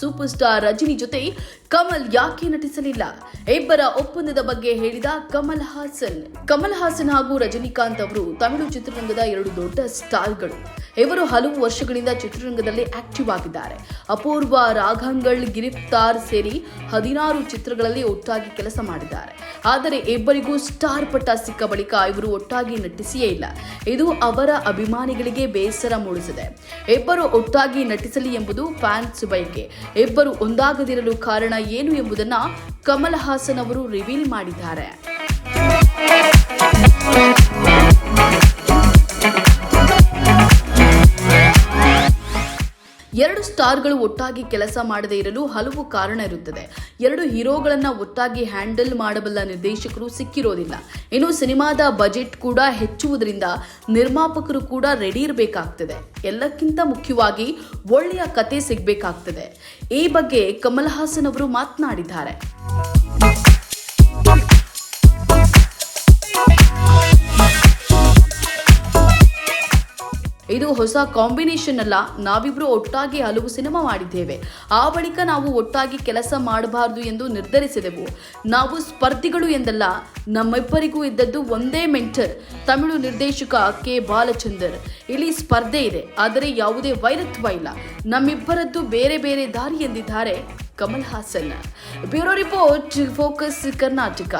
Super star Rajani ಜೊತೆ ಕಮಲ್ ಯಾಕೆ ನಟಿಸಲಿಲ್ಲ? ಇಬ್ಬರ ಒಪ್ಪಂದದ ಬಗ್ಗೆ ಹೇಳಿದ ಕಮಲ್ ಹಾಸನ್. ಕಮಲ್ ಹಾಸನ್ ಹಾಗೂ ರಜನಿಕಾಂತ್ ಅವರು ತಮಿಳು ಚಿತ್ರರಂಗದ ಎರಡು ದೊಡ್ಡ ಸ್ಟಾರ್ಗಳು. ಇವರು ಹಲವು ವರ್ಷಗಳಿಂದ ಚಿತ್ರರಂಗದಲ್ಲಿ ಆಕ್ಟಿವ್ ಆಗಿದ್ದಾರೆ. ಅಪೂರ್ವ ರಾಘಂಗಳ್ ಗಿರಿಫ್ತಾರ್ ಸೇರಿ ಹದಿನಾರು ಚಿತ್ರಗಳಲ್ಲಿ ಒಟ್ಟಾಗಿ ಕೆಲಸ ಮಾಡಿದ್ದಾರೆ. ಆದರೆ ಇಬ್ಬರಿಗೂ ಸ್ಟಾರ್ ಪಟ್ಟ ಸಿಕ್ಕ ಬಳಿಕ ಇವರು ಒಟ್ಟಾಗಿ ನಟಿಸಿಯೇ ಇಲ್ಲ. ಇದು ಅವರ ಅಭಿಮಾನಿಗಳಿಗೆ ಬೇಸರ ಮೂಡಿಸಿದೆ. ಇಬ್ಬರು ಒಟ್ಟಾಗಿ ನಟಿಸಲಿ ಎಂಬುದು ಫ್ಯಾನ್ಸ್ ಬಯಕೆ ಇಬ್ಬರು ಒಂದಾಗದಿರಲು ಕಾರಣ ಏನು ಎಂಬುದನ್ನು ಕಮಲ್ ಹಾಸನ್ ಅವರು ರಿವೀಲ್ ಮಾಡಿದ್ದಾರೆ. ಎರಡು ಸ್ಟಾರ್ಗಳು ಒಟ್ಟಾಗಿ ಕೆಲಸ ಮಾಡದೇ ಇರಲು ಹಲವು ಕಾರಣ ಇರುತ್ತದೆ. ಎರಡು ಹೀರೋಗಳನ್ನು ಒಟ್ಟಾಗಿ ಹ್ಯಾಂಡಲ್ ಮಾಡಬಲ್ಲ ನಿರ್ದೇಶಕರು ಸಿಕ್ಕಿರೋದಿಲ್ಲ. ಇನ್ನು ಸಿನಿಮಾದ ಬಜೆಟ್ ಕೂಡ ಹೆಚ್ಚುವುದರಿಂದ ನಿರ್ಮಾಪಕರು ಕೂಡ ರೆಡಿ ಇರಬೇಕಾಗ್ತದೆ. ಎಲ್ಲಕ್ಕಿಂತ ಮುಖ್ಯವಾಗಿ ಒಳ್ಳೆಯ ಕತೆ ಸಿಗಬೇಕಾಗ್ತದೆ. ಈ ಬಗ್ಗೆ ಕಮಲ್ ಹಾಸನ್ ಅವರು ಮಾತನಾಡಿದ್ದಾರೆ. ಇದು ಹೊಸ ಕಾಂಬಿನೇಷನ್ ಅಲ್ಲ. ನಾವಿಬ್ರು ಒಟ್ಟಾಗಿ ಹಲವು ಸಿನಿಮಾ ಮಾಡಿದ್ದೇವೆ. ಆ ಬಳಿಕ ನಾವು ಒಟ್ಟಾಗಿ ಕೆಲಸ ಮಾಡಬಾರದು ಎಂದು ನಿರ್ಧರಿಸಿದೆವು. ನಾವು ಸ್ಪರ್ಧಿಗಳು ಎಂದಲ್ಲ, ನಮ್ಮಿಬ್ಬರಿಗೂ ಇದ್ದದ್ದು ಒಂದೇ ಮೆಂಟರ್, ತಮಿಳು ನಿರ್ದೇಶಕ ಕೆ. ಬಾಲಚಂದರ್. ಇಲ್ಲಿ ಸ್ಪರ್ಧೆ ಇದೆ, ಆದರೆ ಯಾವುದೇ ವೈರತ್ವ ಇಲ್ಲ. ನಮ್ಮಿಬ್ಬರದ್ದು ಬೇರೆ ಬೇರೆ ದಾರಿ ಎಂದಿದ್ದಾರೆ Kamal Haasan. Bureau report, focus Karnataka.